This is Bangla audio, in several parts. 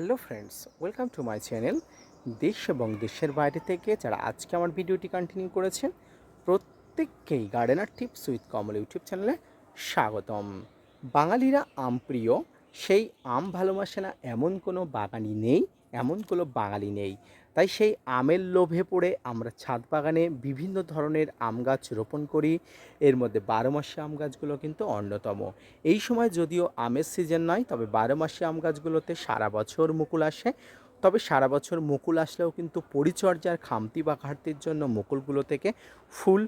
Hello friends, welcome to my channel দেশ এবং দেশের বাইরে থেকে যারা আজকে আমার ভিডিওটি কন্টিনিউ করেছেন, প্রত্যেককেই gardener tips with Kamal YouTube চ্যানেলে স্বাগতম। বাঙালিরা আম প্রিয়, সেই আম ভালোবাসে না এমন কোনো বাগানি নেই, এমন কোনো বাঙালি নেই। তাই সেই আমের লোভে পড়ে আমরা ছাদ বাগানে বিভিন্ন ধরনের আম গাছ রোপণ করি। এর মধ্যে বারো মাসে আম গাছগুলো কিন্তু অন্যতম। এই সময় যদিও আমের সিজন নয়, তবে বারো মাসে আম গাছগুলোতে সারা বছর মুকুল আসে। তবে সারা বছর মুকুল আসলেও কিন্তু পরিচর্যার খামতি বা ঘাটতির জন্য মুকুলগুলো থেকে ফুল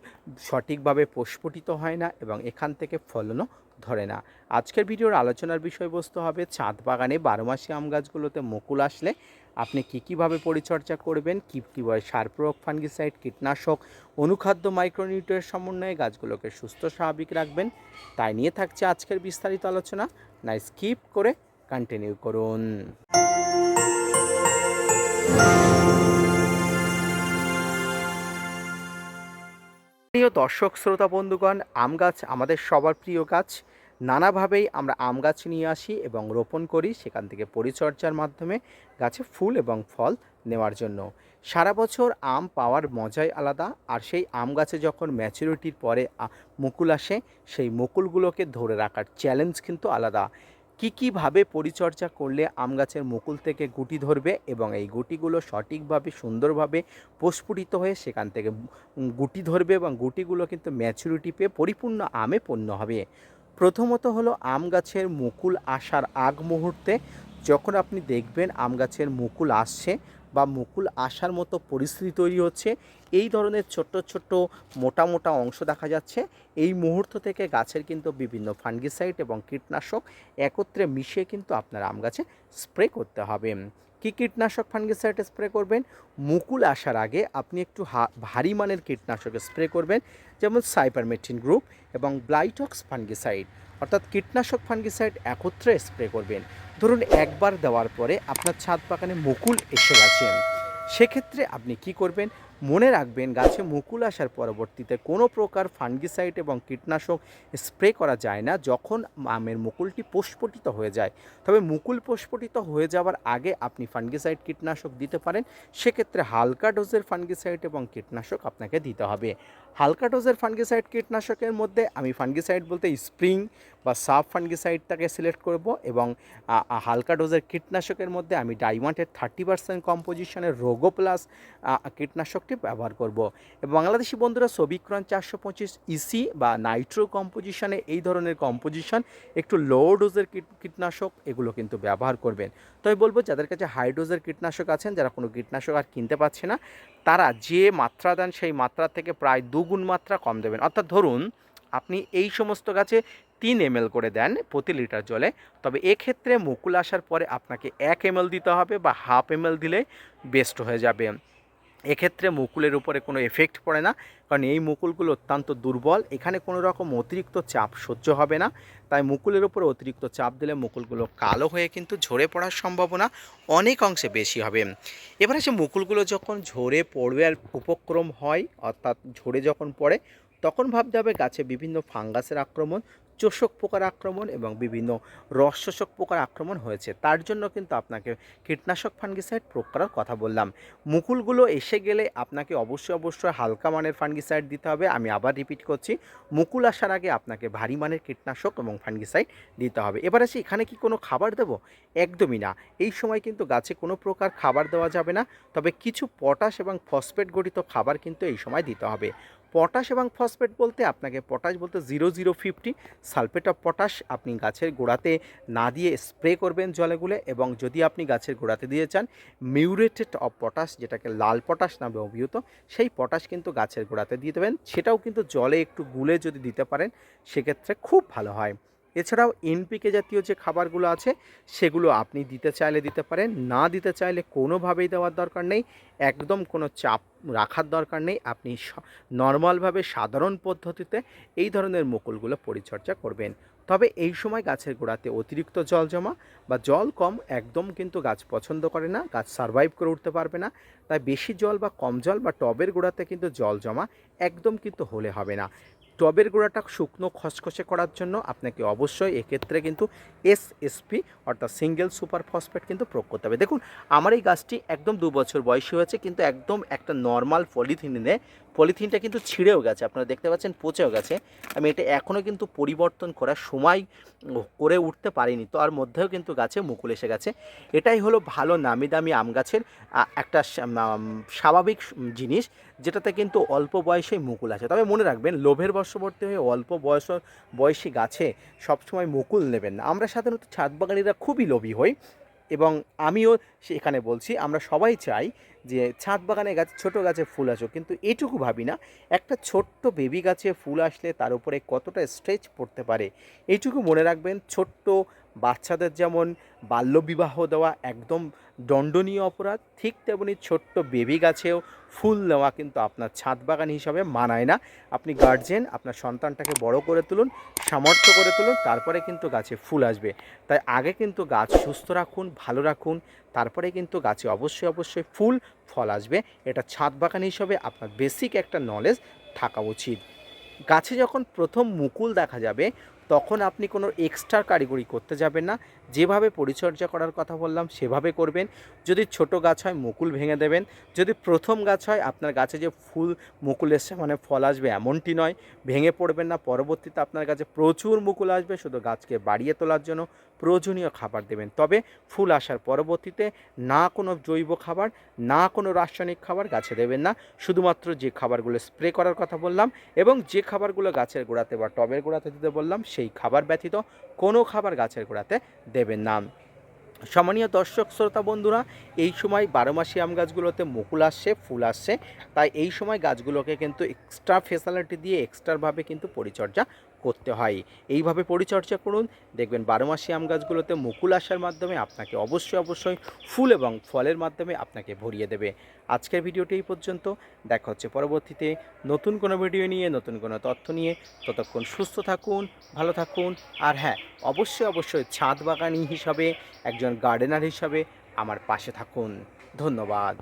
সঠিকভাবে প্রস্ফুটিত হয় না এবং এখান থেকে ফলনও ধরে না। আজকের ভিডিওর আলোচনার বিষয়বস্তু হবে, ছাদ বাগানে বারো মাসে আম গাছগুলোতে মুকুল আসলে আপনি কী কীভাবে পরিচর্যা করবেন? কী কীভাবে সার প্রয়োগ ফাঙ্গিসাইড, কীটনাশক, অনুখাদ্য মাইক্রোনিউট্রিয়ের সমন্বয়ে গাছগুলোকে সুস্থ, স্বাভাবিক রাখবেন। তাই নিয়ে থাকছে আজকের বিস্তারিত আলোচনা। না স্কিপ করে কন্টিনিউ করুন। প্রিয় দর্শক, শ্রোতা, বন্ধুগণ, আম গাছ আমাদের সবার প্রিয় গাছ। নানাভাবেই আমরা আম গাছ নিয়ে আসি এবং রোপণ করি, সেখান থেকে পরিচর্যার মাধ্যমে গাছে ফুল এবং ফল নেওয়ার জন্য। সারা বছর আম পাওয়ার মজাই আলাদা, আর সেই আম গাছে যখন ম্যাচুরিটির পরে মুকুল আসে, সেই মুকুলগুলোকে ধরে রাখার চ্যালেঞ্জ কিন্তু আলাদা। কী কীভাবে পরিচর্যা করলে আম গাছের মুকুল থেকে গুটি ধরবে এবং এই গুটিগুলো সঠিকভাবে, সুন্দরভাবে প্রস্ফুটিত হয়ে সেখান থেকে গুটি ধরবে এবং গুটিগুলো কিন্তু ম্যাচুরিটি পেয়ে পরিপূর্ণ আমে পণ্য হবে? প্রথমত হলো আম গাছের মুকুল আসার আগ মুহূর্তে যখন আপনি দেখবেন আম গাছের মুকুল আসছে বা মুকুল আসার মতো পরিস্থিতি তৈরি হচ্ছে, এই ধরনের ছোট্ট ছোট্ট মোটা মোটা অংশ দেখা যাচ্ছে। এই মুহূর্ত থেকে গাছের কিন্তু বিভিন্ন ফাঙ্গিসাইড এবং কীটনাশক একত্রে মিশিয়ে কিন্তু আপনার আম গাছে স্প্রে করতে হবে। কী কীটনাশক ফাঙ্গিসাইড স্প্রে করবেন? মুকুল আসার আগে আপনি একটু ভারী মানের কীটনাশক স্প্রে করবেন, যেমন সাইপারমেথিন গ্রুপ এবং ব্লাইটক্স ফাঙ্গিসাইড। অর্থাৎ কীটনাশক ফাঙ্গিসাইড একত্রে স্প্রে করবেন। ধরুন, একবার দেওয়ার পরে আপনার ছাদ বাগানে মুকুল এসে গেছেন সেক্ষেত্রে আপনি কি করবেন? মনে রাখবেন, গাছে মুকুল আসার পরবর্তীতে কোনো প্রকার ফাঙ্গিসাইড এবং কীটনাশক স্প্রে করা যায় না যখন আমের মুকুলটি প্রস্ফুটিত হয়ে যায়। তবে মুকুল প্রস্ফুটিত হয়ে যাওয়ার আগে আপনি ফাঙ্গিসাইড কীটনাশক দিতে পারেন। সেক্ষেত্রে হালকা ডোজের ফাঙ্গিসাইড এবং কীটনাশক আপনাকে দিতে হবে। হালকা ডোজের ফাঙ্গিসাইড কীটনাশকের মধ্যে আমি ফাঙ্গিসাইড বলতে স্প্রিং বা সাব ফাঙ্গিসাইডটাকে সিলেক্ট করব এবং হালকা ডোজের কীটনাশকের মধ্যে আমি ডাইমান্টের থার্টি পার্সেন্ট কম্পোজিশনের রোগো প্লাস কীটনাশকটি ব্যবহার করব। বাংলাদেশি বন্ধুরা সবিক্রন চারশো পঁচিশ ইসি বা নাইট্রো কম্পোজিশনে এই ধরনের কম্পোজিশন একটু লো ডোজের কীট- কীটনাশক এগুলো কিন্তু ব্যবহার করবেন। তো আমি বলব যাদের কাছে হাই ডোজের কীটনাশক আছেন, যারা কোনো কীটনাশক আর কিনতে পারছে না, তারা যে মাত্রা দেন সেই মাত্রা থেকে প্রায় দুগুণ মাত্রা কম দেবেন। অর্থাৎ ধরুন, আপনি এই সমস্ত গাছে তিন এম করে দেন প্রতি লিটার জলে, তবে এক্ষেত্রে মুকুল আসার পরে আপনাকে এক এম দিতে হবে বা হাফ এম দিলে বেস্ট হয়ে যাবে। এক্ষেত্রে মুকুলের উপরে কোনো এফেক্ট পড়ে না। কারণ এই মুকুলগুলো অত্যন্ত দুর্বল। এখানে কোনো রকম অতিরিক্ত চাপ সহ্য হবে না। তাই মুকুলের উপরে অতিরিক্ত চাপ দিলে মুকুলগুলো কালো হয়ে কিন্তু ঝরে পড়ার সম্ভাবনা অনেক অংশে বেশি হবে। এবারে সে মুকুলগুলো যখন ঝরে পড়বে আর উপক্রম হয়, অর্থাৎ ঝরে যখন পড়ে তখন ভাবতে হবে গাছে বিভিন্ন ফাঙ্গাসের আক্রমণ, চোষক পোকার আক্রমণ এবং বিভিন্ন রস শোষক পোকার আক্রমণ হয়েছে। তার জন্য কিন্তু আপনাকে কীটনাশক ফাঙ্গিসাইড প্রয়োগ করার কথা বললাম। মুকুলগুলো এসে গেলে আপনাকে অবশ্যই অবশ্যই হালকা মানের ফাঙ্গিসাইড দিতে হবে। আমি আবার রিপিট করছি, মুকুল আসার আগে আপনাকে ভারী মানের কীটনাশক এবং ফাঙ্গিসাইড দিতে হবে। এবার আসি, এখানে কি কোনো খাবার দেবো? একদমই না। এই সময় কিন্তু গাছে কোনো প্রকার খাবার দেওয়া যাবে না, তবে কিছু পটাশ এবং ফসফেট গঠিত খাবার কিন্তু এই সময় দিতে হবে। পটাশ এবং ফসফেট বলতে আপনাকে পটাশ বলতে zero zero fifty sulphate of potash আপনি গাছের গোড়াতে না দিয়ে স্প্রে করবেন জলে গুলে এবং যদি আপনি গাছের গোড়াতে দিয়ে চান মিউরেটেড অফ পটাশ যেটাকে লাল পটাশ নামে অভিহিত, সেই পটাশ কিন্তু গাছের গোড়াতে দিয়ে দেবেন। সেটাও কিন্তু জলে একটু গুলে যদি দিতে পারেন, সেক্ষেত্রে খুব ভালো হয়। এছাড়াও এনপিকে জাতীয় যে খাবারগুলো আছে, সেগুলো আপনি দিতে চাইলে দিতে পারেন, না দিতে চাইলে কোনোভাবেই দেওয়ার দরকার নেই, একদম কোনো চাপ রাখার দরকার নেই, আপনি নর্মালভাবে সাধারণ পদ্ধতিতে এই ধরনের মুকুলগুলো পরিচর্যা করবেন। তবে এই সময় গাছের গোড়াতে অতিরিক্ত জল জমা বা জল কম, একদম কিন্তু গাছ পছন্দ করে না, গাছ সারভাইভ করে উঠতে পারবে না, তাই বেশি জল বা কম জল বা টবের গোড়াতে কিন্তু জল জমা একদম কিন্তু হলে হবে না। টবের গোড়াটা শুকনো খসখসে করার জন্য আপনাকে অবশ্যই এক্ষেত্রে কিন্তু এসএসপি অর্থাৎ সিঙ্গেল সুপার ফসফেট কিন্তু প্রয়োগ করতে হবে। দেখুন, আমার এই গাছটি একদম দু বছর বয়সী হয়েছে, কিন্তু একদম একটা নর্মাল পলিথিনে পলিথিনটা কিন্তু ছিঁড়েও গেছে, আপনারা দেখতে পাচ্ছেন পচেও গেছে। আমি এটা এখনও কিন্তু পরিবর্তন করার সময় করে উঠতে পারিনি, তো আর মধ্যেও কিন্তু গাছে মুকুল এসে গেছে। এটাই হলো ভালো নামি দামি আম গাছের একটা স্বাভাবিক জিনিস, যেটাতে কিন্তু অল্প বয়সে মুকুল আছে তবে মনে রাখবেন, লোভের বর্ষবর্তী হয়ে অল্প বয়স, বয়সী গাছে সবসময় মুকুল নেবেন না। আমরা সাধারণত ছাদ বাগানিরা খুবই লোভী হই। এবং আমিও সেখানে বলছি, আমরা সবাই চাই যে ছাদ বাগানে গাছ ছোট গাছে ফুল আসুক, কিন্তু এটুকু ভাবি না, একটা ছোট্ট বেবি গাছে ফুল আসলে তার উপরে কতটা স্ট্রেচ পড়তে পারে? এইটুকু মনে রাখবেন, ছোট্ট বাচ্চাদের যেমন বাল্যবিবাহ দেওয়া একদম দণ্ডনীয় অপরাধ, ঠিক তেমনি ছোট্ট বেবি গাছেও ফুল নেওয়া কিন্তু আপনার ছাদ বাগান হিসাবে মানায় না। আপনি গার্জেন আপনার সন্তানটাকে বড় করে তুলুন, সামর্থ্য করে তুলুন, তারপরে কিন্তু গাছে ফুল আসবে। তাই আগে কিন্তু গাছ সুস্থ রাখুন, ভালো রাখুন, তারপরে কিন্তু গাছে অবশ্যই অবশ্যই ফুল, ফল আসবে। এটা ছাদ বাগান হিসাবে আপনার বেসিক একটা নলেজ থাকা উচিত। গাছে যখন প্রথম মুকুল দেখা যাবে, তখন আপনি কোনো এক্সট্রা কারিগরি করতে যাবেন না। যেভাবে পরিচর্যা করার কথা বললাম, সেভাবে করবেন। যদি ছোট গাছ হয়, মুকুল ভেঙে দেবেন। যদি প্রথম গাছ হয়, আপনার গাছে যে ফুল, মুকুল এসছে মানে ফল আসবে এমনটি নয়। ভেঙে পড়বেন না। পরবর্তীতে আপনার কাছে প্রচুর মুকুল আসবে। শুধু গাছকে বাড়িয়ে তোলার জন্য প্রয়োজনীয় খাবার দেবেন। তবে ফুল আসার পরবর্তীতে না কোনো জৈব খাবার, না কোনো রাসায়নিক খাবার গাছে দেবেন না। শুধুমাত্র যে খাবারগুলো স্প্রে করার কথা বললাম এবং যে খাবারগুলো গাছের গোড়াতে বা টবের গোড়াতে দিতে বললাম, সেই খাবার ব্যতীত কোনো খাবার গাছের গোড়াতে দেবেন না। সম্মানীয় দর্শক, শ্রোতা, বন্ধুরা, এই সময় বারো মাসি আম গাছগুলোতে মুকুল আসছে, ফুল আসছে। তাই এই সময় গাছগুলোকে কিন্তু এক্সট্রা ফেসিলিটি দিয়ে এক্সট্রাভাবে কিন্তু পরিচর্যা করতে হয়। এইভাবে পরিচর্যা করুন। দেখবেন বারো মাসি আম গাছগুলোতে মুকুল আসার মাধ্যমে আপনাকে অবশ্যই অবশ্যই ফুল এবং ফলের মাধ্যমে আপনাকে ভরিয়ে দেবে। আজকের ভিডিওটি এই পর্যন্ত। দেখা হচ্ছে পরবর্তীতে নতুন কোনো ভিডিও নিয়ে, নতুন কোনো তথ্য নিয়ে। ততক্ষণ সুস্থ থাকুন, ভালো থাকুন। আর হ্যাঁ অবশ্যই অবশ্যই ছাদ বাগানি হিসাবে, একজন গার্ডেনার হিসাবে আমার পাশে থাকুন। ধন্যবাদ।